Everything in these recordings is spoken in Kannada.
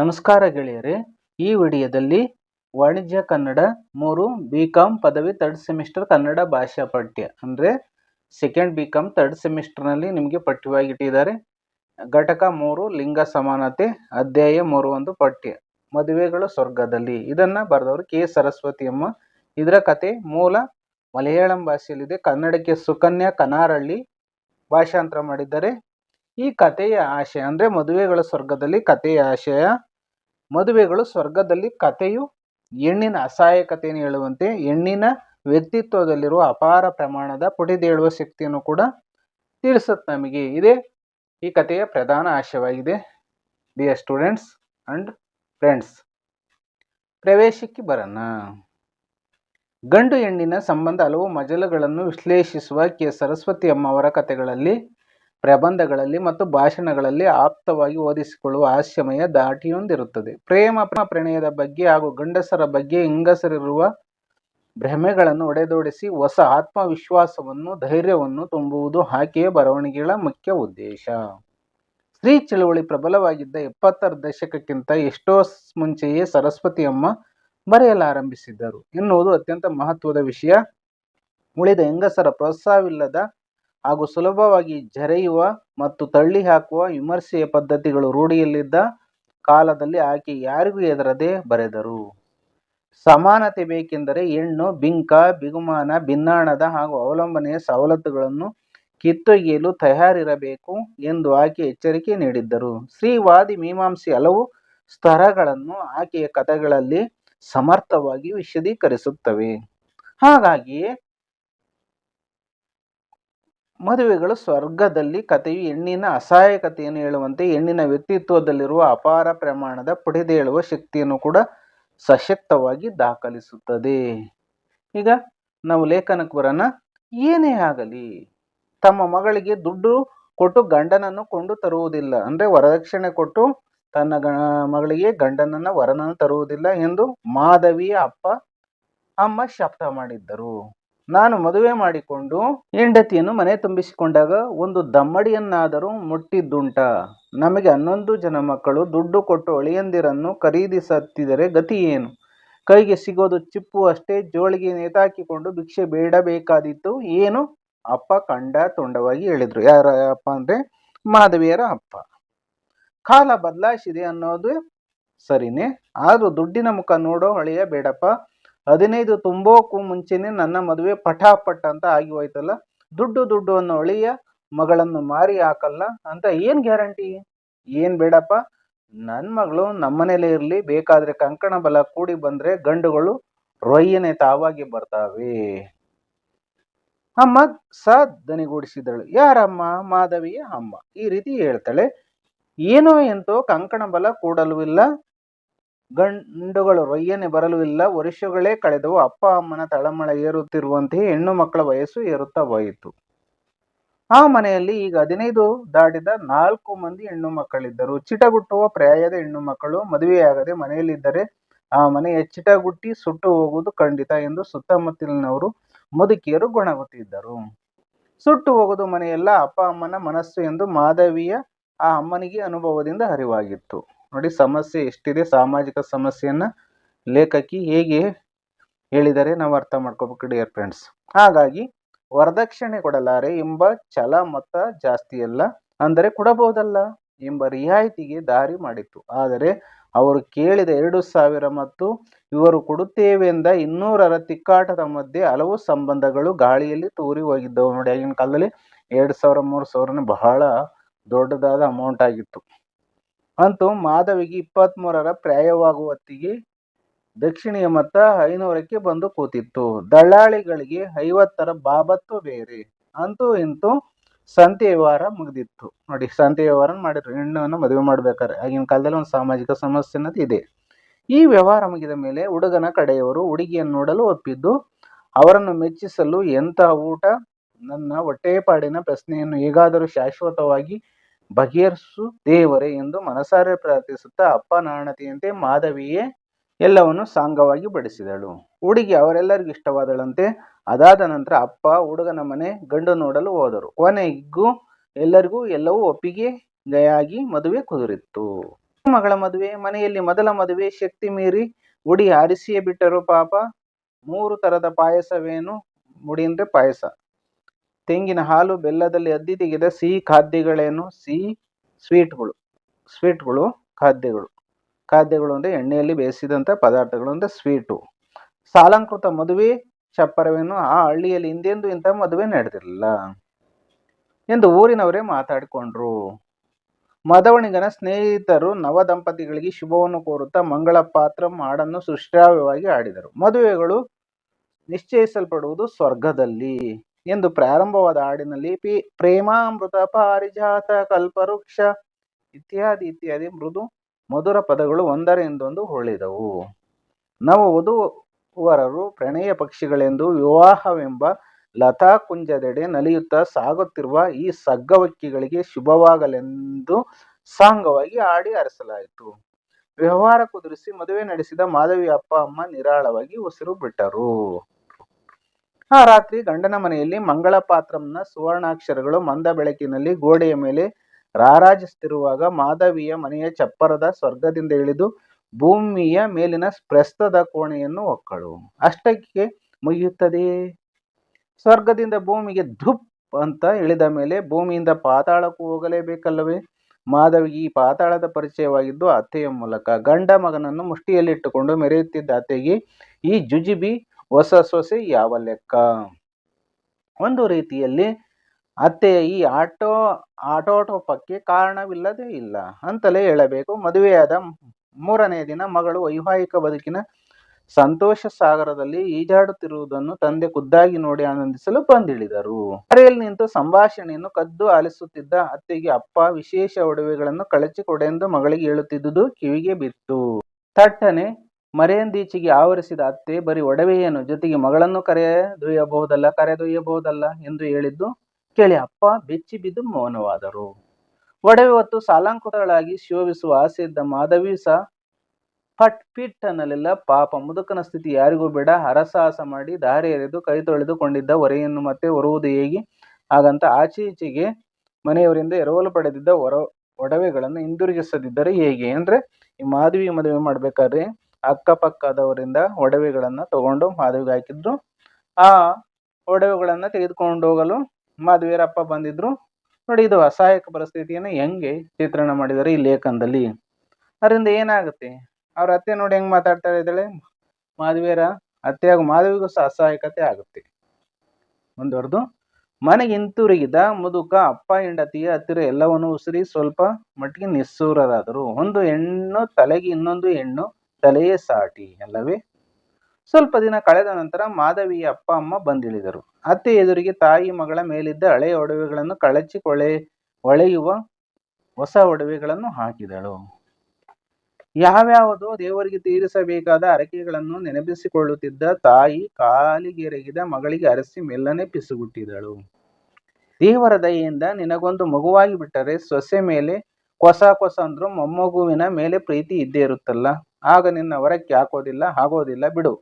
ನಮಸ್ಕಾರ ಗೆಳೆಯರೇ, ಈ ವಿಡಿಯೋದಲ್ಲಿ ವಾಣಿಜ್ಯ ಕನ್ನಡ ಮೂರು ಬಿ ಕಾಮ್ ಪದವಿ ತರ್ಡ್ ಸೆಮಿಸ್ಟರ್ ಕನ್ನಡ ಭಾಷಾ ಪಠ್ಯ, ಅಂದರೆ ಸೆಕೆಂಡ್ ಬಿ ಕಾಮ್ ತರ್ಡ್ ಸೆಮಿಸ್ಟರ್ನಲ್ಲಿ ನಿಮಗೆ ಪಠ್ಯವಾಗಿ ಇಟ್ಟಿದ್ದಾರೆ ಘಟಕ ಮೂರು, ಲಿಂಗ ಸಮಾನತೆ, ಅಧ್ಯಾಯ ಮೂರು ಒಂದು ಪಠ್ಯ, ಮದುವೆಗಳು ಸ್ವರ್ಗದಲ್ಲಿ. ಇದನ್ನು ಬರೆದವರು ಕೆ. ಸರಸ್ವತಿ ಅಮ್ಮ ಇದರ ಕತೆ ಮೂಲ ಮಲಯಾಳಂ ಭಾಷೆಯಲ್ಲಿದೆ. ಕನ್ನಡಕ್ಕೆ ಸುಕನ್ಯಾ ಕನಾರಳ್ಳಿ ಭಾಷಾಂತರ ಮಾಡಿದ್ದಾರೆ. ಈ ಕಥೆಯ ಆಶಯ ಅಂದರೆ ಮದುವೆಗಳ ಸ್ವರ್ಗದಲ್ಲಿ ಕಥೆಯ ಆಶಯ ಮದುವೆಗಳು ಸ್ವರ್ಗದಲ್ಲಿ ಕಥೆಯು ಹೆಣ್ಣಿನ ಅಸಹಾಯಕತೆಯನ್ನು ಹೇಳುವಂತೆ ಹೆಣ್ಣಿನ ವ್ಯಕ್ತಿತ್ವದಲ್ಲಿರುವ ಅಪಾರ ಪ್ರಮಾಣದ ಪುಟಿದೇಳುವ ಶಕ್ತಿಯನ್ನು ಕೂಡ ತಿಳಿಸುತ್ತೆ ನಮಗೆ. ಇದೇ ಈ ಕಥೆಯ ಪ್ರಧಾನ ಆಶಯವಾಗಿದೆ. ಡಿಯರ್ ಸ್ಟೂಡೆಂಟ್ಸ್ ಅಂಡ್ ಫ್ರೆಂಡ್ಸ್ ಪ್ರವೇಶಕ್ಕೆ ಬರೋಣ. ಗಂಡು ಹೆಣ್ಣಿನ ಸಂಬಂಧ ಹಲವು ಮಜಲುಗಳನ್ನು ವಿಶ್ಲೇಷಿಸುವ ಕೆ. ಸರಸ್ವತಿ ಅಮ್ಮವರ ಕಥೆಗಳಲ್ಲಿ ಪ್ರಬಂಧಗಳಲ್ಲಿ ಮತ್ತು ಭಾಷಣಗಳಲ್ಲಿ ಆಪ್ತವಾಗಿ ಓದಿಸಿಕೊಳ್ಳುವ ಹಾಸ್ಯಮಯ ದಾಟಿಯೊಂದಿರುತ್ತದೆ ಪ್ರೇಮ, ಪ್ರಣಯದ ಬಗ್ಗೆ ಹಾಗೂ ಗಂಡಸರ ಬಗ್ಗೆ ಹೆಂಗಸರಿರುವ ಭ್ರಮೆಗಳನ್ನು ಒಡೆದೋಡಿಸಿ ಹೊಸ ಆತ್ಮವಿಶ್ವಾಸವನ್ನು, ಧೈರ್ಯವನ್ನು ತುಂಬುವುದು ಆಕೆಯ ಬರವಣಿಗೆಗಳ ಮುಖ್ಯ ಉದ್ದೇಶ. ಸ್ತ್ರೀ ಚಳುವಳಿ ಪ್ರಬಲವಾಗಿದ್ದ ಎಪ್ಪತ್ತರ ದಶಕಕ್ಕಿಂತ ಎಷ್ಟೋ ಮುಂಚೆಯೇ ಸರಸ್ವತಿ ಅಮ್ಮ ಬರೆಯಲಾರಂಭಿಸಿದ್ದರು. ಎನ್ನುವುದು ಅತ್ಯಂತ ಮಹತ್ವದ ವಿಷಯ. ಉಳಿದ ಹೆಂಗಸರ ಪ್ರೋತ್ಸಾಹವಿಲ್ಲದ ಹಾಗೂ ಸುಲಭವಾಗಿ ಜರೆಯುವ ಮತ್ತು ತಳ್ಳಿ ಹಾಕುವ ವಿಮರ್ಶೆಯ ಪದ್ಧತಿಗಳು ರೂಢಿಯಲ್ಲಿದ್ದ ಕಾಲದಲ್ಲಿ ಆಕೆ ಯಾರಿಗೂ ಹೆದರದೆ ಬರೆದರು. ಸಮಾನತೆ ಬೇಕೆಂದರೆ ಹೆಣ್ಣು, ಬಿಂಕ, ಬಿಗುಮಾನ ಭಿನ್ನಾಣದ ಹಾಗೂ ಅವಲಂಬನೆಯ ಸವಲತ್ತುಗಳನ್ನು ಕಿತ್ತೊಗೆಯಲು ತಯಾರಿರಬೇಕು ಎಂದು ಆಕೆ ಎಚ್ಚರಿಕೆ ನೀಡಿದ್ದರು. ಸ್ತ್ರೀವಾದಿ ಮೀಮಾಂಸೆ ಹಲವು ಸ್ತರಗಳನ್ನು ಆಕೆಯ ಕಥೆಗಳಲ್ಲಿ ಸಮರ್ಥವಾಗಿ ವಿಶದೀಕರಿಸುತ್ತವೆ. ಹಾಗಾಗಿಯೇ ಮದುವೆಗಳು ಸ್ವರ್ಗದಲ್ಲಿ ಕಥೆಯು ಹೆಣ್ಣಿನ ಅಸಹಾಯಕತೆಯನ್ನು ಹೇಳುವಂತೆ ಹೆಣ್ಣಿನ ವ್ಯಕ್ತಿತ್ವದಲ್ಲಿರುವ ಅಪಾರ ಪ್ರಮಾಣದ ಪಡೆದೇಳುವ ಶಕ್ತಿಯನ್ನು ಕೂಡ ಸಶಕ್ತವಾಗಿ ದಾಖಲಿಸುತ್ತದೆ. ಈಗ ನಾವು ಲೇಖನಕ್ಕೆ ಬರೋಣ. ಏನೇ ಆಗಲಿ, ತಮ್ಮ ಮಗಳಿಗೆ ದುಡ್ಡು ಕೊಟ್ಟು ಗಂಡನನ್ನು ಕೊಂಡು ತರುವುದಿಲ್ಲ. ಅಂದರೆ ವರದಕ್ಷಿಣೆ ಕೊಟ್ಟು ತನ್ನ ಗ ಮಗಳಿಗೆ ಗಂಡನನ್ನು ವರನನ್ನು ತರುವುದಿಲ್ಲ ಎಂದು ಮಾಧವಿಯ ಅಪ್ಪ, ಅಮ್ಮ ಶಪಥ ಮಾಡಿದ್ದರು. ನಾನು ಮದುವೆ ಮಾಡಿಕೊಂಡು ಹೆಂಡತಿಯನ್ನು ಮನೆ ತುಂಬಿಸಿಕೊಂಡಾಗ ಒಂದು ದಮ್ಮಡಿಯನ್ನಾದರೂ ಮುಟ್ಟಿದ್ದುಂಟ. ನಮಗೆ ಹನ್ನೊಂದು ಜನ ಮಕ್ಕಳು, ದುಡ್ಡು ಕೊಟ್ಟು ಅಳಿಯಂದಿರನ್ನು ಖರೀದಿಸತ್ತಿದರೆ ಗತಿ ಏನು? ಕೈಗೆ ಸಿಗೋದು ಚಿಪ್ಪು ಅಷ್ಟೇ, ಜೋಳಿಗೆ ನೇತಾಕಿಕೊಂಡು ಭಿಕ್ಷೆ ಬೇಡಬೇಕಾದಿತ್ತು ಏನು? ಅಪ್ಪ ಕಂಡ ತುಂಡವಾಗಿ ಹೇಳಿದ್ರು. ಯಾರ ಅಪ್ಪ ಅಂದರೆ? ಮಾಧವಿಯರ ಅಪ್ಪ. ಕಾಲ ಬದಲಾಯಿಸಿದೆ ಅನ್ನೋದು ಸರಿನೇ, ಆದರೂ ದುಡ್ಡಿನ ಮುಖ ನೋಡೋ ಹಳೆಯ ಬೇಡಪ್ಪ. ಹದಿನೈದು ತುಂಬೋಕ್ಕೂ ಮುಂಚೆನೇ ನನ್ನ ಮದುವೆ ಪಟಾಪಟ್ ಅಂತ ಆಗಿ ಹೋಯ್ತಲ್ಲ ದುಡ್ಡು ದುಡ್ಡು ಅನ್ನೋ ಅಳಿಯ, ಮಗಳನ್ನು ಮಾರಿ ಹಾಕಲ್ಲ ಅಂತ ಏನು ಗ್ಯಾರಂಟಿ? ಏನು ಬೇಡಪ್ಪ? ನನ್ನ ಮಗಳು ನಮ್ಮನೇಲೇ ಇರಲಿ, ಬೇಕಾದರೆ ಕಂಕಣ ಬಲ ಕೂಡಿ ಬಂದರೆ ಗಂಡುಗಳು ರೊಯ್ಯನೆ ತಾವಾಗಿ ಬರ್ತಾವೆ. ಅಮ್ಮ ದನಿಗೂಡಿಸಿದಳು ಯಾರಮ್ಮ? ಮಾಧವಿಯ ಅಮ್ಮ. ಈ ರೀತಿ ಹೇಳ್ತಾಳೆ. ಏನೋ ಎಂತೋ ಕಂಕಣ ಬಲ ಕೂಡಲು ಇಲ್ಲ. ಗಂಡುಗಳು ರೊಯ್ಯನೆ ಬರಲು ಇಲ್ಲ ವರುಷಗಳೇ ಕಳೆದವು. ಅಪ್ಪ ಅಮ್ಮನ ತಳಮಳ ಏರುತ್ತಿರುವಂತೆಯೇ ಹೆಣ್ಣು ಮಕ್ಕಳ ವಯಸ್ಸು ಏರುತ್ತಾ ಹೋಯಿತು. ಆ ಮನೆಯಲ್ಲಿ ಈಗ ಹದಿನೈದು ದಾಟಿದ ನಾಲ್ಕು ಮಂದಿ ಹೆಣ್ಣು ಮಕ್ಕಳಿದ್ದರು. ಚಿಟಗುಟ್ಟುವ ಪ್ರಾಯದ ಹೆಣ್ಣು ಮಕ್ಕಳು ಮದುವೆಯಾಗದೆ ಮನೆಯಲ್ಲಿದ್ದರೆ ಆ ಮನೆಯ ಚಿಟಗುಟ್ಟಿ ಸುಟ್ಟು ಹೋಗುವುದು ಖಂಡಿತ ಎಂದು ಸುತ್ತಮುತ್ತಲಿನವರು ಮುದುಕಿಯರು ಗೊಣಗುತ್ತಿದ್ದರು. ಸುಟ್ಟು ಹೋಗುವುದು ಮನೆಯಲ್ಲ, ಅಪ್ಪ ಅಮ್ಮನ ಮನಸ್ಸು ಎಂದು ಮಾಧವಿಯ ಆ ಅಮ್ಮನಿಗೆ ಅನುಭವದಿಂದ ಅರಿವಾಗಿತ್ತು. ನೋಡಿ ಸಮಸ್ಯೆ ಎಷ್ಟಿದೆ, ಸಾಮಾಜಿಕ ಸಮಸ್ಯೆಯನ್ನು ಲೇಖಕಿ ಹೇಗೆ ಹೇಳಿದರೆ ನಾವು ಅರ್ಥ ಮಾಡ್ಕೋಬೇಕು ಡಿಯರ್ ಫ್ರೆಂಡ್ಸ್ ಹಾಗಾಗಿ ವರದಕ್ಷಿಣೆ ಕೊಡಲಾರೆ ಎಂಬ ಛಲ ಮೊತ್ತ ಜಾಸ್ತಿ ಅಲ್ಲ, ಅಂದರೆ ಕೊಡಬಹುದಲ್ಲ ಎಂಬ ರಿಯಾಯಿತಿಗೆ ದಾರಿ ಮಾಡಿತ್ತು. ಆದರೆ ಅವರು ಕೇಳಿದ ಎರಡು ಸಾವಿರ ಮತ್ತು ಇವರು ಕೊಡುತ್ತೇವೆಂದ ಇನ್ನೂರರ ತಿಕ್ಕಾಟದ ಮಧ್ಯೆ ಹಲವು ಸಂಬಂಧಗಳು ಗಾಳಿಯಲ್ಲಿ ತೂರಿ ಹೋಗಿದ್ದವು. ನೋಡಿ ಆಗಿನ ಕಾಲದಲ್ಲಿ ಎರಡು ಸಾವಿರ, ಮೂರು ಸಾವಿರನೇ ಬಹಳ ದೊಡ್ಡದಾದ ಅಮೌಂಟ್ ಆಗಿತ್ತು. ಅಂತೂ ಮಾಧವಿಗೆ ಇಪ್ಪತ್ತ್ಮೂರರ ಪ್ರಾಯವಾಗುವ ಹೊತ್ತಿಗೆ ದಕ್ಷಿಣಿಯ ಮೊತ್ತ ಐನೂರಕ್ಕೆ ಬಂದು ಕೂತಿತ್ತು. ದಳ್ಳಾಳಿಗಳಿಗೆ ಐವತ್ತರ ಬಾಬತ್ತು ಬೇರೆ. ಅಂತೂ ಇಂತೂ ಸಂತೆ ವ್ಯವಹಾರ ಮುಗಿದಿತ್ತು. ನೋಡಿ ಸಂತೆ ವ್ಯವಹಾರ ಮಾಡಿದ್ರು. ಹೆಣ್ಣನ್ನು ಮದುವೆ ಮಾಡ್ಬೇಕಾದ್ರೆ. ಆಗಿನ ಕಾಲದಲ್ಲಿ ಒಂದು ಸಾಮಾಜಿಕ ಸಮಸ್ಯೆ ಅನ್ನೋದು ಇದೆ. ಈ ವ್ಯವಹಾರ ಮುಗಿದ ಮೇಲೆ ಹುಡುಗನ ಕಡೆಯವರು ಹುಡುಗಿಯನ್ನು ನೋಡಲು ಒಪ್ಪಿದ್ದು, ಅವರನ್ನು ಮೆಚ್ಚಿಸಲು ಎಂತಹ ಊಟ, ನನ್ನ ಹೊಟ್ಟೆಪಾಡಿನ ಪ್ರಶ್ನೆಯನ್ನು ಹೇಗಾದರೂ ಶಾಶ್ವತವಾಗಿ ಬಗೆಹರಿಸು ದೇವರೇ ಎಂದು ಮನಸಾರೆ ಪ್ರಾರ್ಥಿಸುತ್ತಾ ಅಪ್ಪ ನಾಣತೆಯಂತೆ ಮಾಧವಿಯೇ ಎಲ್ಲವನ್ನು ಸಾಂಗವಾಗಿ ಬಡಿಸಿದಳು. ಹುಡುಗಿ ಅವರೆಲ್ಲರಿಗೂ ಇಷ್ಟವಾದಳಂತೆ. ಅದಾದ ನಂತರ ಅಪ್ಪ ಹುಡುಗನ ಮನೆ ಗಂಡು ನೋಡಲು ಹೋದರು. ಕೊನೆಗೂ ಎಲ್ಲರಿಗೂ ಎಲ್ಲವೂ ಒಪ್ಪಿಗೆಯಾಗಿ ಮದುವೆ ಕುದುರಿತ್ತು. ಮಗಳ ಮದುವೆ, ಮನೆಯಲ್ಲಿ ಮೊದಲ ಮದುವೆ, ಶಕ್ತಿ ಮೀರಿ ಉಡಿ ಆರಿಸಿಯೇ ಬಿಟ್ಟರು ಪಾಪ. ಮೂರು ತರದ ಪಾಯಸವೇನು? ಮುಡಿ ಅಂದ್ರೆ ಪಾಯಸ. ತೆಂಗಿನ ಹಾಲು ಬೆಲ್ಲದಲ್ಲಿ ಅದ್ದಿ ತೆಗೆದ ಸಿಹಿ ಖಾದ್ಯಗಳೇನು? ಸಿಹಿ ಸ್ವೀಟ್ಗಳು. ಸ್ವೀಟ್ಗಳು, ಖಾದ್ಯಗಳು. ಖಾದ್ಯಗಳು ಅಂದರೆ ಎಣ್ಣೆಯಲ್ಲಿ ಬೇಯಿಸಿದಂಥ ಪದಾರ್ಥಗಳು ಅಂದರೆ ಸ್ವೀಟು. ಸಾಲಂಕೃತ ಮದುವೆ ಚಪ್ಪರವೇನು ಆ ಹಳ್ಳಿಯಲ್ಲಿ ಹಿಂದೆಂದು ಇಂಥ ಮದುವೆ ನಡೆದಿರಲಿಲ್ಲ. ಎಂದು ಊರಿನವರೇ ಮಾತಾಡಿಕೊಂಡ್ರು. ಮದವಣಿಗನ ಸ್ನೇಹಿತರು ನವ ದಂಪತಿಗಳಿಗೆ ಶುಭವನ್ನು ಕೋರುತ್ತಾ ಮಂಗಳ ಪಾತ್ರ ಮಾಡನ್ನು ಸುಶ್ರಾವ್ಯವಾಗಿ ಆಡಿದರು. ಮದುವೆಗಳು ನಿಶ್ಚಯಿಸಲ್ಪಡುವುದು ಸ್ವರ್ಗದಲ್ಲಿ. ಎಂದು ಪ್ರಾರಂಭವಾದ ಹಾಡಿನಲ್ಲಿ ಪಿ, ಪ್ರೇಮಾಮೃತ, ಪಾರಿಜಾತ, ಕಲ್ಪವೃಕ್ಷ ಇತ್ಯಾದಿ ಇತ್ಯಾದಿ ಮೃದು ಮಧುರ ಪದಗಳು ಒಂದರಿಂದೊಂದು ಹೊಳಿದವು. ನವ ವಧುವರರು ಪ್ರಣಯ ಪಕ್ಷಿಗಳೆಂದು ವಿವಾಹವೆಂಬ ಲತಾ ಕುಂಜದೆಡೆ ನಲಿಯುತ್ತಾ ಸಾಗುತ್ತಿರುವ ಈ ಸಗ್ಗವಕ್ಕಿಗಳಿಗೆ ಶುಭವಾಗಲೆಂದು ಸಾಂಗವಾಗಿ ಹಾಡಿ ಹರಿಸಲಾಯಿತು ವ್ಯವಹಾರ ಕುದುರಿಸಿ ಮದುವೆ ನಡೆಸಿದ ಮಾಧವಿ ಅಪ್ಪ ಅಮ್ಮ ನಿರಾಳವಾಗಿ ಉಸಿರು ಬಿಟ್ಟರು. ಆ ರಾತ್ರಿ ಗಂಡನ ಮನೆಯಲ್ಲಿ ಮಂಗಳ ಪಾತ್ರಂನ ಸುವರ್ಣಾಕ್ಷರಗಳು ಮಂದ ಬೆಳಕಿನಲ್ಲಿ ಗೋಡೆಯ ಮೇಲೆ ರಾರಾಜಿಸುತ್ತಿರುವಾಗ ಮಾಧವಿಯ ಮನೆಯ ಚಪ್ಪರದ ಸ್ವರ್ಗದಿಂದ ಇಳಿದು ಭೂಮಿಯ ಮೇಲಿನ ಪ್ರಸ್ತದ ಕೋಣೆಯನ್ನು ಒಕ್ಕಳು. ಅಷ್ಟಕ್ಕೆ ಮುಗಿಯುತ್ತದೆ. ಸ್ವರ್ಗದಿಂದ ಭೂಮಿಗೆ ಧುಪ್ ಅಂತ ಇಳಿದ ಮೇಲೆ ಭೂಮಿಯಿಂದ ಪಾತಾಳಕ್ಕೂ ಹೋಗಲೇಬೇಕಲ್ಲವೇ? ಮಾಧವಿಗೆ ಈ ಪಾತಾಳದ ಪರಿಚಯವಾಗಿದ್ದು ಅತ್ತೆಯ ಮೂಲಕ. ಗಂಡ ಮಗನನ್ನು ಮುಷ್ಟಿಯಲ್ಲಿಟ್ಟುಕೊಂಡು ಮೆರೆಯುತ್ತಿದ್ದ ಅತ್ತೆಗೆ ಈ ಜುಜಿಬಿ ಹೊಸ ಸೊಸೆ ಯಾವ ಲೆಕ್ಕ? ಒಂದು ರೀತಿಯಲ್ಲಿ ಅತ್ತೆ ಈ ಆಟೋ, ಆಟೋಟೋಪಕ್ಕೆ ಕಾರಣವಿಲ್ಲದೇ ಇಲ್ಲ ಅಂತಲೇ ಹೇಳಬೇಕು. ಮದುವೆಯಾದ ಮೂರನೇ ದಿನ ಮಗಳು ವೈವಾಹಿಕ ಬದುಕಿನ ಸಂತೋಷ ಸಾಗರದಲ್ಲಿ ಈಜಾಡುತ್ತಿರುವುದನ್ನು ತಂದೆ ಖುದ್ದಾಗಿ ನೋಡಿ ಆನಂದಿಸಲು ಬಂದಿಳಿದರು. ಮರೆಯಲ್ಲಿ ನಿಂತು ಸಂಭಾಷಣೆಯನ್ನು ಕದ್ದು ಆಲಿಸುತ್ತಿದ್ದ ಅತ್ತೆಗೆ, ಅಪ್ಪ, ವಿಶೇಷ ಒಡವೆಗಳನ್ನು ಕಳಚಿಕೊಡೆಂದು ಮಗಳಿಗೆ ಹೇಳುತ್ತಿದ್ದುದು ಕಿವಿಗೆ ಬಿತ್ತು. ತಟ್ಟನೆ ಮರೆಯಂದೀಚೆಗೆ ಆವರಿಸಿದ ಅತ್ತೆ ಬರೀ ಒಡವೆಯನ್ನು ಜೊತೆಗೆ ಮಗಳನ್ನು ಕರೆದೊಯ್ಯಬಹುದಲ್ಲ ಕರೆದೊಯ್ಯಬಹುದಲ್ಲ ಎಂದು ಹೇಳಿದ್ದು, ಕೇಳಿ ಅಪ್ಪ ಬೆಚ್ಚಿ ಬಿದ್ದು ಮೌನವಾದರು. ಒಡವೆ ಹೊತ್ತು ಸಾಲಾಂಕುತಗಳಾಗಿ ಶೋಭಿಸುವ ಆಸೆ ಇದ್ದ ಮಾಧವಿ ಸಹ ಫಟ್ ಪಿಟ್ ಅನ್ನಲೆಲ್ಲ ಪಾಪ ಮುದುಕನ ಸ್ಥಿತಿ ಯಾರಿಗೂ ಬೇಡ. ಹರಸಾಹಸ ಮಾಡಿ ದಾರಿ ಎರೆದು ಕೈ ತೊಳೆದುಕೊಂಡಿದ್ದ ಹೊರೆಯನ್ನು ಮತ್ತೆ ಹೊರುವುದು ಹೇಗೆ? ಹಾಗಂತ ಆಚೆ ಮನೆಯವರಿಂದ ಎರವಲು ಪಡೆದಿದ್ದ ಹೊರ ಒಡವೆಗಳನ್ನು ಹಿಂದಿರುಗಿಸದಿದ್ದರೆ ಹೇಗೆ? ಅಂದ್ರೆ, ಈ ಮಾಧವಿ ಮದುವೆ ಮಾಡ್ಬೇಕಾದ್ರೆ ಅಕ್ಕಪಕ್ಕದವರಿಂದ ಒಡವೆಗಳನ್ನು ತಗೊಂಡು ಮಾಧವಿಗೆ ಹಾಕಿದ್ರು. ಆ ಒಡವೆಗಳನ್ನು ತೆಗೆದುಕೊಂಡು ಹೋಗಲು ಮಾಧವೀರಪ್ಪ ಬಂದಿದ್ರು. ನೋಡಿ ಇದು ಅಸಹಾಯಕ ಪರಿಸ್ಥಿತಿಯನ್ನು ಹೆಂಗೆ ಚಿತ್ರಣ ಮಾಡಿದ್ದಾರೆ ಈ ಲೇಖನದಲ್ಲಿ. ಅದರಿಂದ ಏನಾಗುತ್ತೆ? ಅವ್ರ ಅತ್ತೆ ನೋಡಿ ಹೆಂಗೆ ಮಾತಾಡ್ತಾ ಇದ್ದಾಳೆ. ಮಾಧವಿಯರ ಅತ್ತೆ ಹಾಗೂ ಮಾಧವಿಗೂ ಸಹ ಅಸಹಾಯಕತೆ ಆಗುತ್ತೆ. ಮುಂದುವರೆದು ಮನೆಗೆ ಹಿಂತಿರುಗಿದ ಮುದುಕ, ಅಪ್ಪ, ಹೆಂಡತಿಯ ಹತ್ತಿರ ಎಲ್ಲವನ್ನು ಉಸಿರಿ ಸ್ವಲ್ಪ ಮಟ್ಟಿಗೆ ನಿಸ್ಸೂರರಾದರು. ಒಂದು ಹೆಣ್ಣು, ತಲೆಗೆ ಇನ್ನೊಂದು ಹೆಣ್ಣು ತಲೆಯೇ ಸಾಟಿ ಅಲ್ಲವೇ? ಸ್ವಲ್ಪ ದಿನ ಕಳೆದ ನಂತರ ಮಾಧವಿಯ ಅಪ್ಪ ಅಮ್ಮ ಬಂದಿಳಿದರು. ಅತ್ತೆ ಎದುರಿಗೆ ತಾಯಿ ಮಗಳ ಮೇಲಿದ್ದ ಹಳೆಯ ಒಡವೆಗಳನ್ನು ಕಳಚಿ ಕೊಳೆ ಹೊಳೆಯುವ ಹೊಸ ಒಡವೆಗಳನ್ನು ಹಾಕಿದಳು. ಯಾವ್ಯಾವುದೋ ದೇವರಿಗೆ ತೀರಿಸಬೇಕಾದ ಅರಕೆಗಳನ್ನು ನೆನಪಿಸಿಕೊಳ್ಳುತ್ತಿದ್ದ ತಾಯಿ ಕಾಲಿಗೆರಗಿದ ಮಗಳಿಗೆ ಅರಸಿ ಮೆಲ್ಲನೆ ಪಿಸುಗುಟ್ಟಿದಳು. ದೇವರ ದಯೆಯಿಂದ ನಿನಗೊಂದು ಮಗುವಾಗಿ ಬಿಟ್ಟರೆ ಸೊಸೆ ಮೇಲೆ ಕೊಸ ಕೊಸ ಅಂದ್ರು ಮೊಮ್ಮಗುವಿನ ಮೇಲೆ ಪ್ರೀತಿ ಇದ್ದೇ ಇರುತ್ತಲ್ಲ, ಆಗ ನಿನ್ನ ಹೊರಕ್ಕೆ ಹಾಕೋದಿಲ್ಲ ಆಗೋದಿಲ್ಲ ಬಿಡು.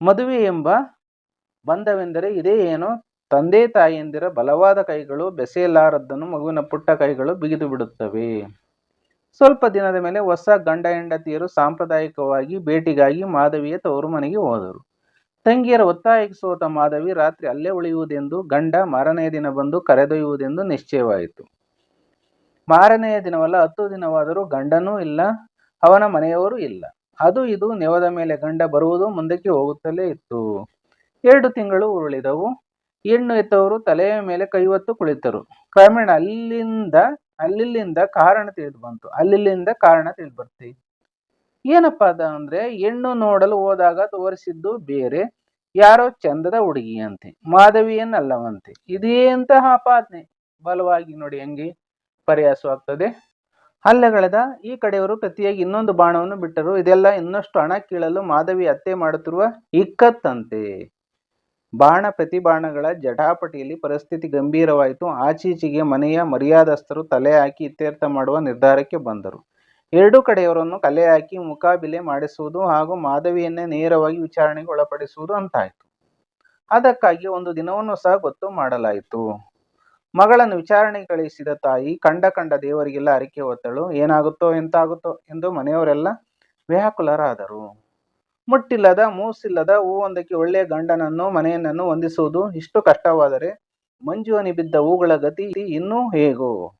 ಮದುವೆ ಎಂಬ ಬಂಧವೆಂದರೆ ಇದೇ ಏನು? ತಂದೆ ತಾಯಿಯಂದಿರ ಬಲವಾದ ಕೈಗಳು ಬೆಸೆಯಲಾರದ್ದನ್ನು ಮಗುವಿನ ಪುಟ್ಟ ಕೈಗಳು ಬಿಗಿದು ಬಿಡುತ್ತವೆ. ಸ್ವಲ್ಪ ದಿನದ ಮೇಲೆ ಹೊಸ ಗಂಡ ಹೆಂಡತಿಯರು ಸಾಂಪ್ರದಾಯಿಕವಾಗಿ ಭೇಟಿಗಾಗಿ ಮಾಧವಿಯ ತವರು ಮನೆಗೆ ಹೋದರು. ತಂಗಿಯರ ಒತ್ತಾಯಕ್ಕೆ ಸೋತ ಮಾಧವಿ ರಾತ್ರಿ ಅಲ್ಲೇ ಉಳಿಯುವುದೆಂದು ಗಂಡ ಮಾರನೆಯ ದಿನ ಬಂದು ಕರೆದೊಯ್ಯುವುದೆಂದು ನಿಶ್ಚಯವಾಯಿತು. ಮಾರನೆಯ ದಿನವಲ್ಲ, ಹತ್ತು ದಿನವಾದರೂ ಗಂಡನೂ ಇಲ್ಲ, ಅವನ ಮನೆಯವರೂ ಇಲ್ಲ. ಅದು ಇದು, ನೆವದ ಮೇಲೆ ಗಂಡ ಬರುವುದು ಮುಂದಕ್ಕೆ ಹೋಗುತ್ತಲೇ ಇತ್ತು. ಎರಡು ತಿಂಗಳು ಉರುಳಿದವು. ಹೆಣ್ಣು ಎತ್ತವರು ತಲೆಯ ಮೇಲೆ ಕೈ ಹೊತ್ತು ಕುಳಿತರು. ಕ್ರಮೇಣ ಅಲ್ಲಿಂದ, ಅಲ್ಲಿಲ್ಲಿಂದ ಕಾರಣ ತಿಳಿದು ಬಂತು ಅಲ್ಲಿಲ್ಲಿಂದ ಕಾರಣ ತಿಳಿದು ಬರ್ತಿ ಏನಪ್ಪಾ ಅದ ಅಂದ್ರೆ, ಹೆಣ್ಣು ನೋಡಲು ಹೋದಾಗ ತೋರಿಸಿದ್ದು ಬೇರೆ, ಯಾರೋ ಚಂದದ ಹುಡುಗಿಯಂತೆ, ಮಾಧವಿಯನ್ನಲ್ಲವಂತೆ. ಇದೇಂತಹ ಆಪಾದನೆ. ಬಲವಾಗಿ ನೋಡಿ ಹೆಂಗೆ. ಪರ್ಯಾಸವಾಗ್ತದೆ ಹಲ್ಲೆಗಳೆದ ಈ ಕಡೆಯವರು ಪ್ರತಿಯಾಗಿ ಇನ್ನೊಂದು ಬಾಣವನ್ನು ಬಿಟ್ಟರು. ಇದೆಲ್ಲ ಇನ್ನಷ್ಟು ಹಣ ಕೀಳಲು ಮಾಧವಿ ಹತ್ಯೆ ಮಾಡುತ್ತಿರುವ ಇಕ್ಕತ್ತಂತೆ. ಬಾಣ ಪ್ರತಿ ಬಾಣಗಳ ಜಟಾಪಟಿಯಲ್ಲಿ ಪರಿಸ್ಥಿತಿ ಗಂಭೀರವಾಯಿತು. ಆಚೀಚೆಗೆ ಮನೆಯ ಮರ್ಯಾದಸ್ಥರು ತಲೆ ಹಾಕಿ ಇತ್ಯರ್ಥ ಮಾಡುವ ನಿರ್ಧಾರಕ್ಕೆ ಬಂದರು. ಎರಡೂ ಕಡೆಯವರನ್ನು ಕಲೆ ಹಾಕಿ ಮುಕಾಬಿಲೆ ಮಾಡಿಸುವುದು ಹಾಗೂ ಮಾಧವಿಯನ್ನೇ ನೇರವಾಗಿ ವಿಚಾರಣೆಗೆ ಒಳಪಡಿಸುವುದು ಅಂತಾಯಿತು. ಅದಕ್ಕಾಗಿ ಒಂದು ದಿನವನ್ನು ಸಹ ಗೊತ್ತು ಮಾಡಲಾಯಿತು. ಮಗಳನ್ನು ವಿಚಾರಣೆಗೆ ಕಳುಹಿಸಿದ ತಾಯಿ ಕಂಡ ಕಂಡ ದೇವರಿಗೆಲ್ಲ ಅರಿಕೆ ಹೊತ್ತಳು. ಏನಾಗುತ್ತೋ, ಎಂತಾಗುತ್ತೋ ಎಂದು ಮನೆಯವರೆಲ್ಲ ವ್ಯಾಕುಲರಾದರು. ಮುಟ್ಟಿಲ್ಲದ, ಮೂಸಿಲ್ಲದ, ಹೂವೊಂದಕ್ಕೆ ಒಳ್ಳೆಯ ಗಂಡನನ್ನು, ಮನೆಯನ್ನನ್ನು ಹೊಂದಿಸುವುದು ಇಷ್ಟು ಕಷ್ಟವಾದರೆ ಮಂಜು ಹನಿ ಬಿದ್ದ ಹೂಗಳ ಗತಿ ಇನ್ನೂ ಹೇಗೋ?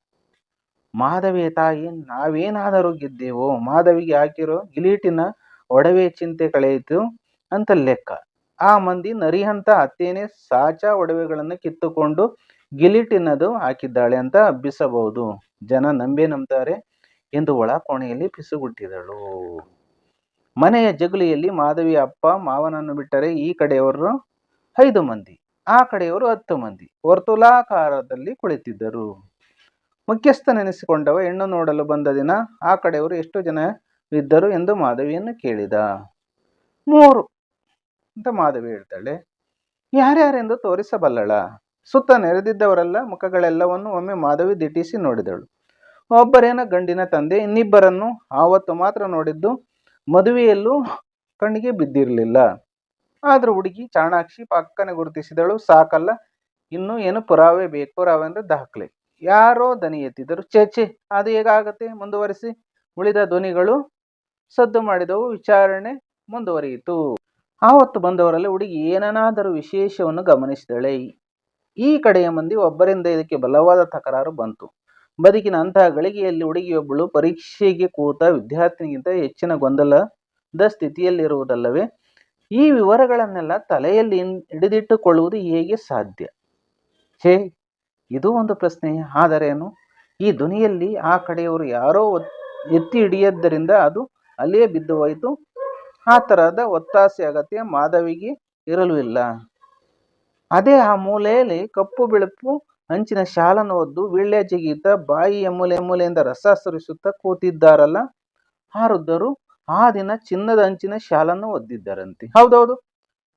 ಮಾಧವಿಯ ತಾಯಿ, ನಾವೇನಾದರೂ ಗೆದ್ದೆವೋ? ಮಾಧವಿಗೆ ಹಾಕಿರೋ ಗಿಲೀಟಿನ ಒಡವೆ ಚಿಂತೆ ಕಳೆಯಿತು ಅಂತ ಲೆಕ್ಕ. ಆ ಮಂದಿ ನರಿಹಂತ ಅತ್ತೇನೆ ಸಾಚಾ ಒಡವೆಗಳನ್ನು ಕಿತ್ತುಕೊಂಡು ಗಿಲೀಟಿನದು ಹಾಕಿದ್ದಾಳೆ ಅಂತ ಹಬ್ಬಿಸಬಹುದು ಜನ ನಂಬೇ ನಂಬ್ತಾರೆ ಎಂದು ಒಳ ಕೋಣೆಯಲ್ಲಿ ಪಿಸುಗುಟ್ಟಿದಳು. ಮನೆಯ ಜಗುಲಿಯಲ್ಲಿ ಮಾಧವಿ ಅಪ್ಪ ಮಾವನನ್ನು ಬಿಟ್ಟರೆ ಈ ಕಡೆಯವರು ಐದು ಮಂದಿ, ಆ ಕಡೆಯವರು ಹತ್ತು ಮಂದಿ, ವರ್ತುಲಾಕಾರದಲ್ಲಿ ಕುಳಿತಿದ್ದರು. ಮುಖ್ಯಸ್ಥನೆನಿಸಿಕೊಂಡವ, ಹೆಣ್ಣು ನೋಡಲು ಬಂದ ದಿನ ಆ ಕಡೆಯವರು ಎಷ್ಟು ಜನ ಇದ್ದರು ಎಂದು ಮಾಧವಿಯನ್ನು ಕೇಳಿದ. ಮೂರು, ಅಂತ ಮಾಧವಿ ಹೇಳ್ತಾಳೆ. ಯಾರ್ಯಾರೆಂದು ತೋರಿಸಬಲ್ಲಳ? ಸುತ್ತ ನೆರೆದಿದ್ದವರೆಲ್ಲ ಮುಖಗಳೆಲ್ಲವನ್ನು ಒಮ್ಮೆ ಮಾಧವಿ ದಿಟ್ಟಿಸಿ ನೋಡಿದಳು. ಒಬ್ಬರೇನ ಗಂಡಿನ ತಂದೆ, ಇನ್ನಿಬ್ಬರನ್ನು ಆವತ್ತು ಮಾತ್ರ ನೋಡಿದ್ದು ಮದುವೆಯಲ್ಲೂ ಕಣ್ಣಿಗೆ ಬಿದ್ದಿರಲಿಲ್ಲ. ಆದರೂ ಹುಡುಗಿ ಚಾಣಾಕ್ಷಿ ಪಕ್ಕನೆ ಗುರುತಿಸಿದಳು, ಸಾಕಲ್ಲ, ಇನ್ನೂ ಏನು ಪುರಾವೆ ಬೇಕು ಪುರಾವೆ ಅಂದರೆ ದಾಖಲೆ. ಯಾರೋ ದನಿ ಎತ್ತಿದರು ಛೇ ಅದು ಹೇಗಾಗತ್ತೆ? ಮುಂದುವರಿಸಿ. ಉಳಿದ ಧ್ವನಿಗಳು ಸದ್ದು ಮಾಡಿದವು. ವಿಚಾರಣೆ ಮುಂದುವರಿಯಿತು. ಆವತ್ತು ಬಂದವರಲ್ಲಿ ಹುಡುಗಿ ಏನನಾದರೂ ವಿಶೇಷವನ್ನು ಗಮನಿಸಿದಳೆ. ಈ ಕಡೆಯ ಮಂದಿ ಒಬ್ಬರಿಂದ ಇದಕ್ಕೆ ಬಲವಾದ ತಕರಾರು ಬಂತು. ಬದುಕಿನ ಅಂತಹ ಗಳಿಗೆಯಲ್ಲಿ ಹುಡುಗಿಯೊಬ್ಬಳು ಪರೀಕ್ಷೆಗೆ ಕೂತ ವಿದ್ಯಾರ್ಥಿನಿಗಿಂತ ಹೆಚ್ಚಿನ ಗೊಂದಲದ ಸ್ಥಿತಿಯಲ್ಲಿರುವುದಲ್ಲವೇ, ಈ ವಿವರಗಳನ್ನೆಲ್ಲ ತಲೆಯಲ್ಲಿ ಹಿಡಿದಿಟ್ಟುಕೊಳ್ಳುವುದು ಹೇಗೆ ಸಾಧ್ಯ? ಛೇ, ಇದು ಒಂದು ಪ್ರಶ್ನೆ. ಆದರೇನು? ಈ ಧ್ವನಿಯಲ್ಲಿ ಆ ಕಡೆಯವರು ಯಾರೋ ಎತ್ತಿ ಹಿಡಿಯದ್ದರಿಂದ ಅದು ಅಲ್ಲಿಯೇ ಬಿದ್ದು ಹೋಯಿತು. ಆ ಥರದ ಒತ್ತಾಸೆ ಅಗತ್ಯ ಮಾಧವಿಗೆ ಇರಲು ಇಲ್ಲ. ಅದೇ ಆ ಮೂಲೆಯಲ್ಲಿ ಕಪ್ಪು ಬಿಳುಪು ಅಂಚಿನ ಶಾಲನ್ನು ಒದ್ದು ವೀಳ್ಯ ಜಿಗಿತ ಬಾಯಿ ಮೂಲೆ ಮೂಲೆಯಿಂದ ರಸ ಸುರಿಸುತ್ತಾ ಕೂತಿದ್ದಾರಲ್ಲ. ಆ ವೃದ್ಧರು ಆ ದಿನ ಚಿನ್ನದ ಅಂಚಿನ ಶಾಲನ್ನು ಒದ್ದಿದ್ದರಂತೆ. ಹೌದೌದು.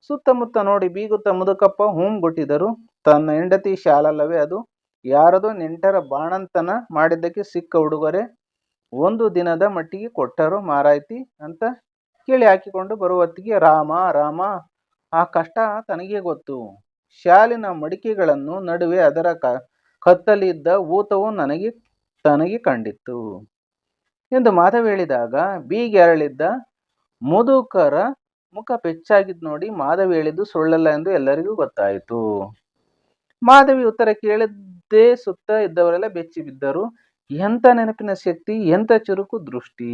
ಸುತ್ತಮುತ್ತ ನೋಡಿ ಬೀಗುತ್ತ ಮುದುಕಪ್ಪ ಹೂಂ ಗುಟ್ಟಿದರು ತನ್ನ ಹೆಂಡತಿ ಶಾಲಲ್ಲವೇ ಅದು. ಯಾರದೋ ನೆಂಟರ ಬಾಣಂತನ ಮಾಡಿದ್ದಕ್ಕೆ ಸಿಕ್ಕ ಉಡುಗೊರೆ. ಒಂದು ದಿನದ ಮಟ್ಟಿಗೆ ಕೊಟ್ಟರು ಮಾರಾಯ್ತಿ ಅಂತ ಕೇಳಿ ಹಾಕಿಕೊಂಡು ಬರುವತ್ತಿಗೆ ರಾಮ ರಾಮ, ಆ ಕಷ್ಟ ತನಗೇ ಗೊತ್ತು. ಶಾಲಿನ ಮಡಿಕೆಗಳನ್ನು ನಡುವೆ ಅದರ ಕ, ಕತ್ತಲಿದ್ದ ಊತವು ನನಗೆ, ತನಗೆ ಕಂಡಿತ್ತು. ಎಂದು ಮಾಧವ ಹೇಳಿದಾಗ, ಬೀಗಿ ಅರಳಿದ್ದ ಮುದುಕರ ಮುಖ ಪೆಚ್ಚಾಗಿದ್ದು ನೋಡಿ ಮಾಧವಿ ಹೇಳಿದ್ದು ಸುಳ್ಳಲ್ಲ ಎಂದು ಎಲ್ಲರಿಗೂ ಗೊತ್ತಾಯಿತು. ಮಾಧವಿ ಉತ್ತರ ಕೇಳಿದ್ದೇ ಸುತ್ತ ಇದ್ದವರೆಲ್ಲ ಬೆಚ್ಚಿ ಬಿದ್ದರು. ಎಂಥ ನೆನಪಿನ ಶಕ್ತಿ ಎಂಥ ಚುರುಕು ದೃಷ್ಟಿ.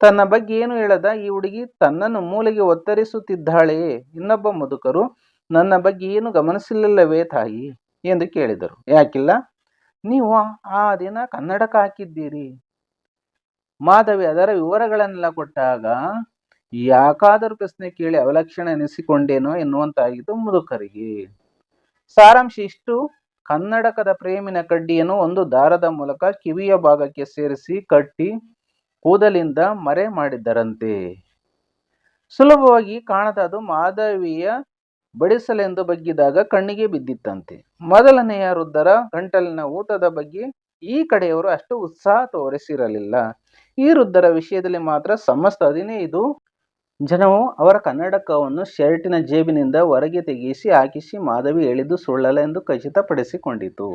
ತನ್ನ ಬಗ್ಗೆ ಏನು ಹೇಳದ ಈ ಹುಡುಗಿ ತನ್ನನ್ನು ಮೂಲೆಗೆ ಒತ್ತರಿಸುತ್ತಿದ್ದಾಳೆಯೇ? ಇನ್ನೊಬ್ಬ ಮುದುಕರು ನನ್ನ ಬಗ್ಗೆ ಏನು ಗಮನಿಸಲಿಲ್ಲವೇ ತಾಯಿ? ಎಂದು ಕೇಳಿದರು. ಯಾಕಿಲ್ಲ? ನೀವು ಆ ದಿನ ಕನ್ನಡಕ ಹಾಕಿದ್ದೀರಿ. ಮಾಧವಿ ಅದರ ವಿವರಗಳನ್ನೆಲ್ಲ ಕೊಟ್ಟಾಗ, ಯಾಕಾದರೂ ಪ್ರಶ್ನೆ ಕೇಳಿ ಅವಲಕ್ಷಣ ಎನಿಸಿಕೊಂಡೇನೋ ಎನ್ನುವಂತಾಗಿತ್ತು ಮುದುಕರಿಗೆ. ಸಾರಾಂಶ, ಇಷ್ಟು ಕನ್ನಡಕದ ಪ್ರೇಮಿನ ಕಡ್ಡಿಯನ್ನು ಒಂದು ದಾರದ ಮೂಲಕ ಕಿವಿಯ ಭಾಗಕ್ಕೆ ಸೇರಿಸಿ ಕಟ್ಟಿ ಕೂದಲಿಂದ ಮರೆ ಮಾಡಿದ್ದರಂತೆ. ಸುಲಭವಾಗಿ ಕಾಣದ ಅದು ಮಾಧವಿಯ ಬಡಿಸಲೆಂದು ಬಗ್ಗಿದಾಗ ಕಣ್ಣಿಗೆ ಬಿದ್ದಿತ್ತಂತೆ. ಮೊದಲನೆಯ ವೃದ್ಧರ ಗಂಟಲಿನ ಊಟದ ಬಗ್ಗೆ ಈ ಕಡೆಯವರು ಅಷ್ಟು ಉತ್ಸಾಹ ತೋರಿಸಿರಲಿಲ್ಲ. ಈ ವೃದ್ಧರ ವಿಷಯದಲ್ಲಿ ಮಾತ್ರ ಸಮಸ್ತ ಹದಿನೈದು ಜನವು ಅವರ ಕನ್ನಡಕವನ್ನು ಶರ್ಟಿನ ಜೇಬಿನಿಂದ ಹೊರಗೆ ತೆಗೆಸಿ ಹಾಕಿಸಿ ಮಾಧವಿ ಎಳೆದು ಸುಳ್ಳಲ್ಲ ಎಂದು ಖಚಿತಪಡಿಸಿಕೊಂಡಿತು.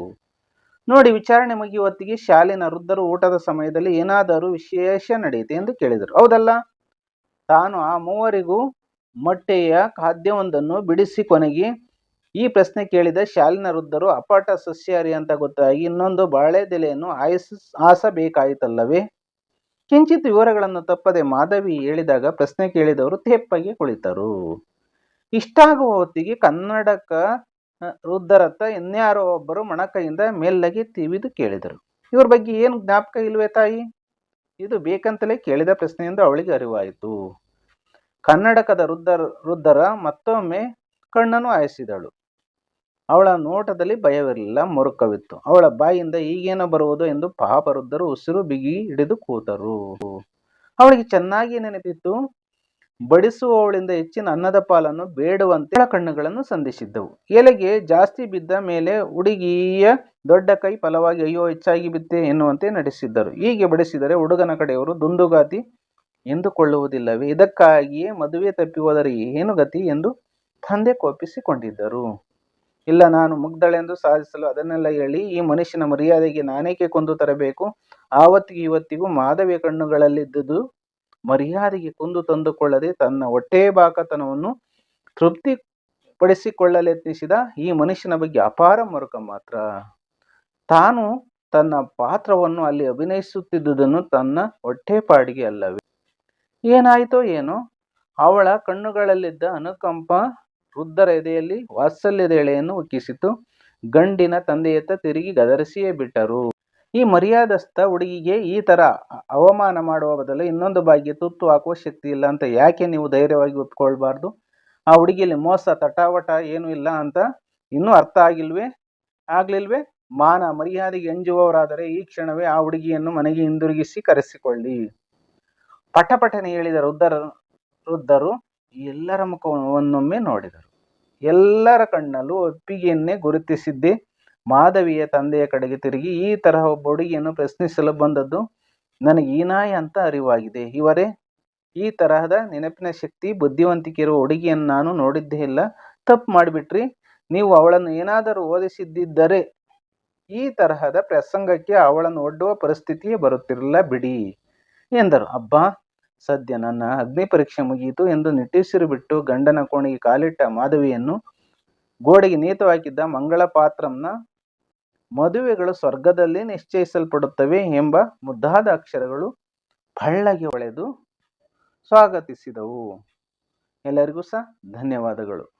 ನೋಡಿ, ವಿಚಾರಣೆ ಮುಗಿಯುವ ಹೊತ್ತಿಗೆ ಶಾಲಿನ ವೃದ್ಧರು ಊಟದ ಸಮಯದಲ್ಲಿ ಏನಾದರೂ ವಿಶೇಷ ನಡೆಯಿತೆ ಎಂದು ಕೇಳಿದರು. ಹೌದಲ್ಲ? ತಾನು ಆ ಮೂವರಿಗೂ ಮೊಟ್ಟೆಯ ಖಾದ್ಯವೊಂದನ್ನು ಬಿಡಿಸಿ ಕೊನಗಿ ಈ ಪ್ರಶ್ನೆ ಕೇಳಿದ ಶಾಲಿನ ವೃದ್ಧರು, ಅಪಾಠ ಸಸ್ಯಾಹಾರಿ ಅಂತ ಗೊತ್ತಾಗಿ ಇನ್ನೊಂದು ಬಾಳೆದೆಲೆಯನ್ನು ಆಯಸ್ ಆಸಬೇಕಾಯಿತಲ್ಲವೇ ಕಿಂಚಿತ್ ವಿವರಗಳನ್ನು ತಪ್ಪದೆ ಮಾಧವಿ ಹೇಳಿದಾಗ ಪ್ರಶ್ನೆ ಕೇಳಿದವರು ತೆಪ್ಪಗೆ ಕುಳಿತರು. ಇಷ್ಟಾಗುವ ಹೊತ್ತಿಗೆ ಕನ್ನಡಕ ವೃದ್ಧರತ್ತ ಇನ್ಯಾರೋ ಒಬ್ಬರು ಮಣಕೈಯಿಂದ ಮೆಲ್ಲಗೆ ತಿವಿದು ಕೇಳಿದರು. ಇವ್ರ ಬಗ್ಗೆ ಏನು ಜ್ಞಾಪಕ ಇಲ್ವೇ ತಾಯಿ? ಇದು ಬೇಕಂತಲೇ ಕೇಳಿದ ಪ್ರಶ್ನೆಯಿಂದ ಅವಳಿಗೆ ಅರಿವಾಯಿತು. ಕನ್ನಡಕದ ವೃದ್ಧರ ವೃದ್ಧರ ಮತ್ತೊಮ್ಮೆ ಕಣ್ಣನ್ನು ಹಾಯಿಸಿದಳು. ಅವಳ ನೋಟದಲ್ಲಿ ಭಯವಿರಲಿಲ್ಲ, ಮುರುಕವಿತ್ತು. ಅವಳ ಬಾಯಿಂದ ಈಗೇನೋ ಬರುವುದು ಎಂದು ಪಾಪ ವೃದ್ಧರು ಉಸಿರು ಬಿಗಿ ಹಿಡಿದು ಕೂತರು. ಅವಳಿಗೆ ಚೆನ್ನಾಗಿ ನೆನಪಿತ್ತು. ಬಡಿಸುವವಳಿಂದ ಹೆಚ್ಚಿನ ಅನ್ನದ ಪಾಲನ್ನು ಬೇಡುವಂತೆ ಕಣ್ಣುಗಳನ್ನು ಸಂಧಿಸಿದ್ದವು. ಎಲೆಗೆ ಜಾಸ್ತಿ ಬಿದ್ದ ಮೇಲೆ ಹುಡುಗಿಯ ದೊಡ್ಡ ಕೈ ಫಲವಾಗಿ ಅಯ್ಯೋ, ಹೆಚ್ಚಾಗಿ ಬಿತ್ತೆ ಎನ್ನುವಂತೆ ನಡೆಸಿದ್ದರು. ಹೀಗೆ ಬಡಿಸಿದರೆ ಹುಡುಗನ ಕಡೆಯವರು ದುಂದುಗಾತಿ ಎಂದುಕೊಳ್ಳುವುದಿಲ್ಲವೇ? ಇದಕ್ಕಾಗಿಯೇ ಮದುವೆ ತಪ್ಪಿ ಹೋದರೆ ಏನು ಗತಿ ಎಂದು ತಂದೆ ಕೋಪಿಸಿಕೊಂಡಿದ್ದರು. ಇಲ್ಲ, ನಾನು ಮುಗ್ಧಳೆಂದು ಸಾಧಿಸಲು ಅದನ್ನೆಲ್ಲ ಹೇಳಿ ಈ ಮನುಷ್ಯನ ಮರ್ಯಾದೆಗೆ ನಾನೇಕೆ ಕೊಂದು ತರಬೇಕು? ಆವತ್ತಿಗೂ ಇವತ್ತಿಗೂ ಮಾಧವಿಯ ಕಣ್ಣುಗಳಲ್ಲಿದ್ದುದು ಮರ್ಯಾದೆಗೆ ಕುಂದು ತಂದುಕೊಳ್ಳದೆ ತನ್ನ ಹೊಟ್ಟೆ ಬಾಕತನವನ್ನು ತೃಪ್ತಿಪಡಿಸಿಕೊಳ್ಳಲೆತ್ನಿಸಿದ ಈ ಮನುಷ್ಯನ ಬಗ್ಗೆ ಅಪಾರ ಮರುಕ ಮಾತ್ರ. ತಾನು ತನ್ನ ಪಾತ್ರವನ್ನು ಅಲ್ಲಿ ಅಭಿನಯಿಸುತ್ತಿದ್ದುದನ್ನು ತನ್ನ ಹೊಟ್ಟೆಪಾಡಿಗೆ ಅಲ್ಲವೇ? ಏನಾಯಿತೋ ಏನೋ, ಅವಳ ಕಣ್ಣುಗಳಲ್ಲಿದ್ದ ಅನುಕಂಪ ವೃದ್ಧರ ಎದೆಯಲ್ಲಿ ವಾತ್ಸಲ್ಯದ ಎಳೆಯನ್ನು ಉಕ್ಕಿಸಿತು. ಗಂಡಿನ ತಂದೆಯತ್ತ ತಿರುಗಿ ಗದರಿಸಿಯೇ ಬಿಟ್ಟರು. ಈ ಮರ್ಯಾದಸ್ಥ ಹುಡುಗಿಗೆ ಈ ತರ ಅವಮಾನ ಮಾಡುವ ಬದಲು ಇನ್ನೊಂದು ಬಾಯಿಗೆ ತುತ್ತು ಹಾಕುವ ಶಕ್ತಿ ಇಲ್ಲ ಅಂತ ಯಾಕೆ ನೀವು ಧೈರ್ಯವಾಗಿ ಒಪ್ಕೊಳ್ಬಾರ್ದು? ಆ ಹುಡುಗಿಯಲ್ಲಿ ಮೋಸ, ತಟಾವಟ ಏನೂ ಇಲ್ಲ ಅಂತ ಇನ್ನೂ ಅರ್ಥ ಆಗಿಲ್ವೇ? ಆಗ್ಲಿಲ್ವೇ? ಮಾನ ಮರ್ಯಾದೆಗೆ ಎಂಜುವವರಾದರೆ ಈ ಕ್ಷಣವೇ ಆ ಹುಡುಗಿಯನ್ನು ಮನೆಗೆ ಹಿಂದಿರುಗಿಸಿ ಕರೆಸಿಕೊಳ್ಳಿ. ಪಟಪಟನೆ ಹೇಳಿದ ವೃದ್ಧರ, ವೃದ್ಧರು ಎಲ್ಲರ ಮುಖವನ್ನೊಮ್ಮೆ ನೋಡಿದರು. ಎಲ್ಲರ ಕಣ್ಣಲ್ಲೂ ಒಪ್ಪಿಗೆಯನ್ನೇ ಗುರುತಿಸಿದ್ದೆ. ಮಾಧವಿಯ ತಂದೆಯ ಕಡೆಗೆ ತಿರುಗಿ, ಈ ತರಹ ಒಬ್ಬ ಹುಡುಗಿಯನ್ನು ಪ್ರಶ್ನಿಸಲು ಬಂದದ್ದು ನನಗೆ ಈ ನಾಯಿ ಅಂತ ಅರಿವಾಗಿದೆ. ಇವರೇ ಈ ತರಹದ ನೆನಪಿನ ಶಕ್ತಿ ಬುದ್ಧಿವಂತಿಕೆ ಇರುವ ಹುಡುಗಿಯನ್ನು ನಾನು ನೋಡಿದ್ದೇ ಇಲ್ಲ. ತಪ್ಪು ಮಾಡಿಬಿಟ್ರಿ. ನೀವು ಅವಳನ್ನು ಏನಾದರೂ ಓದಿಸಿದ್ದಿದ್ದರೆ ಈ ತರಹದ ಪ್ರಸಂಗಕ್ಕೆ ಅವಳನ್ನು ಒಡ್ಡುವ ಪರಿಸ್ಥಿತಿಯೇ ಬರುತ್ತಿರಲಿಲ್ಲ ಬಿಡಿ. ಎಂದರು. ಅಬ್ಬಾ, ಸದ್ಯ ನನ್ನ ಅಗ್ನಿ ಪರೀಕ್ಷೆ ಮುಗಿಯಿತು ಎಂದು ನಿಟ್ಟುಸಿರು ಬಿಟ್ಟು ಗಂಡನ ಕೋಣೆಗೆ ಕಾಲಿಟ್ಟ ಮಾಧವಿಯನ್ನು ಗೋಡೆಗೆ ನೇತು ಹಾಕಿದ್ದ ಮಂಗಳ ಪಾತ್ರಂನ ಮದುವೆಗಳು ಸ್ವರ್ಗದಲ್ಲಿ ನಿಶ್ಚಯಿಸಲ್ಪಡುತ್ತವೆ ಎಂಬ ಮುದ್ದಾದ ಅಕ್ಷರಗಳು ಪಳ್ಳಗೆ ಹೊಳೆದು ಸ್ವಾಗತಿಸಿದವು. ಎಲ್ಲರಿಗೂ ಸಹ ಧನ್ಯವಾದಗಳು.